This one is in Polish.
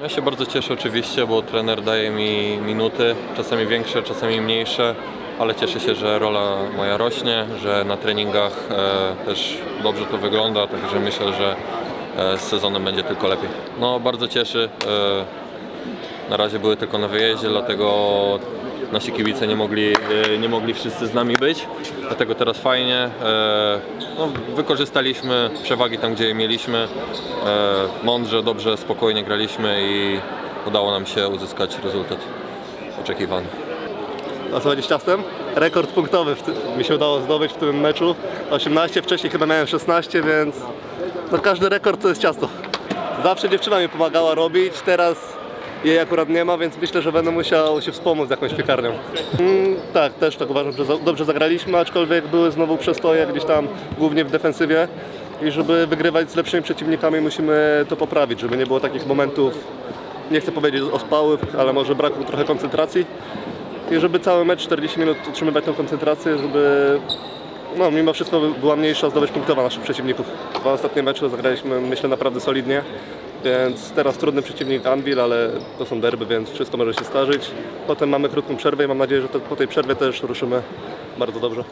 Ja się bardzo cieszę oczywiście, bo trener daje mi minuty, czasami większe, czasami mniejsze, ale cieszę się, że rola moja rośnie, że na treningach e, też dobrze to wygląda, także myślę, że e, z sezonem będzie tylko lepiej. No bardzo cieszy. E, na razie były tylko na wyjeździe, dlatego nasi kibice nie mogli, e, nie mogli wszyscy z nami być. Dlatego teraz fajnie. E, no, wykorzystaliśmy przewagi tam, gdzie je mieliśmy. E, mądrze, dobrze, spokojnie graliśmy i udało nam się uzyskać rezultat oczekiwany. A co będzie z ciastem? Rekord punktowy mi się udało zdobyć w tym meczu. 18, wcześniej chyba miałem 16, więc no każdy rekord to jest ciasto. Zawsze dziewczyna mi pomagała robić, teraz jej akurat nie ma, więc myślę, że będę musiał się wspomóc z jakąś piekarnią. Mm, tak, też tak uważam, że dobrze zagraliśmy, aczkolwiek były znowu przestoje gdzieś tam, głównie w defensywie. I żeby wygrywać z lepszymi przeciwnikami musimy to poprawić, żeby nie było takich momentów, nie chcę powiedzieć ospałych, ale może braku trochę koncentracji i żeby cały mecz 40 minut utrzymywać tą koncentrację, żeby no, mimo wszystko była mniejsza zdobycz punktowa naszych przeciwników. Dwa ostatnie mecze zagraliśmy myślę naprawdę solidnie, więc teraz trudny przeciwnik Anvil, ale to są derby, więc wszystko może się zdarzyć. Potem mamy krótką przerwę i mam nadzieję, że to, po tej przerwie też ruszymy bardzo dobrze.